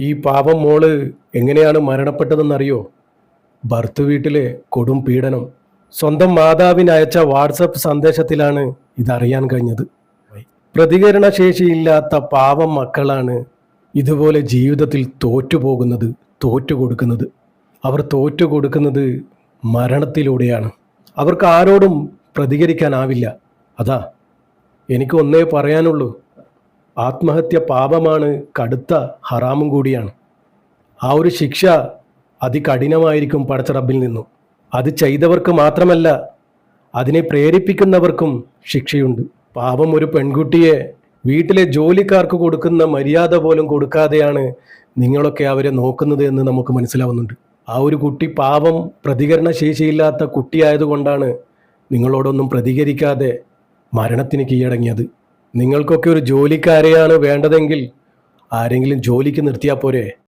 ഈ പാപം മോൾ എങ്ങനെയാണ് മരണപ്പെട്ടതെന്നറിയോ? ഭർത്തു വീട്ടിലെ കൊടും പീഡനം. സ്വന്തം മാതാവിന് അയച്ച വാട്സപ്പ് സന്ദേശത്തിലാണ് ഇതറിയാൻ കഴിഞ്ഞത്. പ്രതികരണശേഷിയില്ലാത്ത പാവം മക്കളാണ് ഇതുപോലെ ജീവിതത്തിൽ തോറ്റുപോകുന്നത് തോറ്റുകൊടുക്കുന്നത്. അവർ തോറ്റുകൊടുക്കുന്നത് മരണത്തിലൂടെയാണ്. അവർക്ക് ആരോടും പ്രതികരിക്കാനാവില്ല. അതാ എനിക്ക് ഒന്നേ പറയാനുള്ളൂ. ആത്മഹത്യ പാപമാണ് കടുത്ത ഹറാമും കൂടിയാണ്. ആ ഒരു ശിക്ഷ അതികഠിനമായിരിക്കും പടച്ച റബ്ബിൽ നിന്നും. അത് ചെയ്തവർക്ക് മാത്രമല്ല അതിനെ പ്രേരിപ്പിക്കുന്നവർക്കും ശിക്ഷയുണ്ട്. പാപം ഒരു പെൺകുട്ടിയെ വീട്ടിലെ ജോലിക്കാർക്ക് കൊടുക്കുന്ന മര്യാദ പോലും കൊടുക്കാതെയാണ് നിങ്ങളൊക്കെ അവരെ നോക്കുന്നത് എന്ന് നമുക്ക് മനസ്സിലാവുന്നുണ്ട്. ആ ഒരു കുട്ടി പാപം പ്രതികരണ ശേഷിയില്ലാത്ത കുട്ടിയായതുകൊണ്ടാണ് നിങ്ങളോടൊന്നും പ്രതികരിക്കാതെ മരണത്തിന് കീഴടങ്ങിയത്. നിങ്ങൾക്കൊക്കെ ഒരു ജോലിക്കാരെയാണ് വേണ്ടതെങ്കിൽ ആരെങ്കിലും ജോലിക്ക് നിർത്തിയാൽ പോരെ?